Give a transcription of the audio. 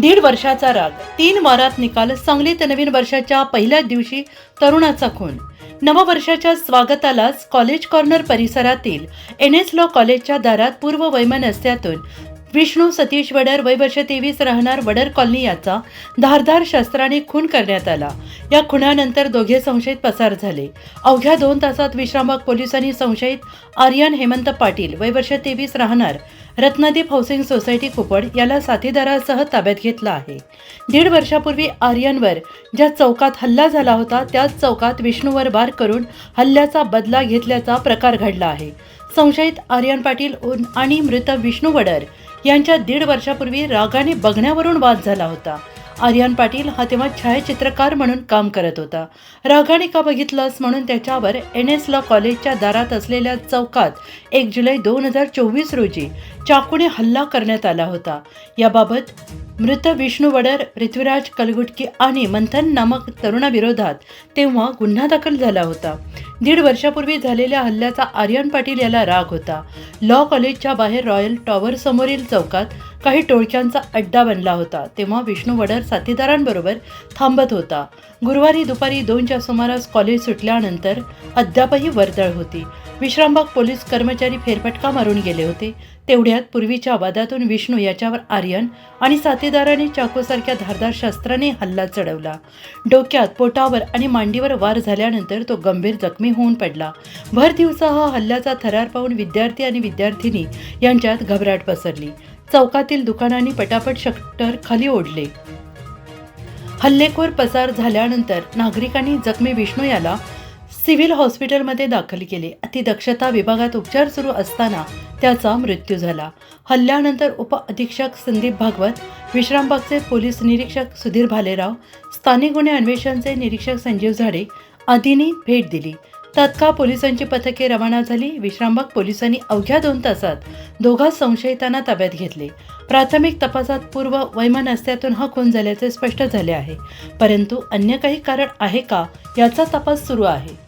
दीड वर्षाचा राग तीन वारात निकाल सांगलीत नवीन वर्षाच्या पहिल्याच दिवशी तरुणाचा खून. नववर्षाच्या स्वागतालाच कॉलेज कॉर्नर परिसरातील एन एस लॉ कॉलेजच्या दारात पूर्व वैमनस्यातून विष्णू सतीश वडर वय वर्ष तेवीस राहणार वडर कॉलनी याचा धारधार शस्त्राने खून करण्यात आला. या खुनानंतर दोघे संशयित पसार झाले. अवघ्या दोन तासात विश्रामबाग पोलिसांनी संशयित आर्यन हेमंत पाटील वय वर्ष तेवीस राहणार रत्नदीप हाऊसिंग सोसायटी कुपड याला साथीदारासह ताब्यात घेतला आहे. दीड वर्षापूर्वी आर्यनवर ज्या चौकात हल्ला झाला होता त्याच चौकात विष्णूवर वार करून हल्ल्याचा बदला घेतल्याचा प्रकार घडला आहे. संशयित आर्यन पाटील उन- आणि मृत विष्णू वडर यांच्या दीड वर्षापूर्वी रागाने बघण्यावरून वाद झाला होता. आर्यन पाटील हा तेव्हा छायाचित्रकार म्हणून काम करत होता. रागाने का बघितलंस म्हणून त्याच्यावर एन एस लॉ कॉलेजच्या दारात असलेल्या चौकात एक जुलै दोन हजार चोवीस रोजी चाकूने हल्ला करण्यात आला होता. याबाबत मृत विष्णू वडर पृथ्वीराज कलगुटकी आणि मंथन नामक तरुणाविरोधात तेव्हा गुन्हा दाखल झाला होता. दीड वर्षापूर्वी झालेल्या हल्ल्याचा आर्यन पाटील याला राग होता. लॉ कॉलेजच्या बाहेर रॉयल टॉवर समोरील चौकात काही टोळक्यांचा अड्डा बनला होता तेव्हा विष्णू वडर साथीदारांबरोबर थांबत होता. गुरुवारी दुपारी दोनच्या सुमारास कॉलेज सुटल्यानंतर अद्यापही वर्दळ होती. विश्रामबाग पोलीस कर्मचारी फेरफटका मारून गेले होते. तेवढ्यात पूर्वीच्या वादातून विष्णू याच्यावर आर्यन आणि साथीदाराने चाकूसारख्या धारदार शस्त्राने हल्ला चढवला. डोक्यात पोटावर आणि मांडीवर वार झाल्यानंतर तो गंभीर जखमी होऊन पडला. भर दिवसा हा हल्ल्याचा थरार पाहून विद्यार्थी आणि विद्यार्थिनी यांच्यात घबराट पसरली. चौकातील दुकानांनी पटापट शटर खाली ओढले. हल्लेखोर पसार झाल्यानंतर नागरिकांनी जखमी विष्णू याला सिव्हिल हॉस्पिटलमध्ये दाखल केले. अतिदक्षता विभागात उपचार सुरू असताना त्याचा मृत्यू झाला. हल्ल्यानंतर उप अधीक्षक संदीप भागवत विश्रामबागचे पोलीस निरीक्षक सुधीर भालेराव स्थानिक गुन्हे अन्वेषणचे निरीक्षक संजीव झाडे आदींनी भेट दिली. तत्काळ पोलिसांची पथके रवाना झाली. विश्रामबाग पोलिसांनी अवघ्या दोन तासात दोघा संशयितांना ताब्यात घेतले. प्राथमिक तपासात पूर्व वैमनस्यातून हा खून झाल्याचे स्पष्ट झाले आहे. परंतु अन्य काही कारण आहे का याचा तपास सुरू आहे.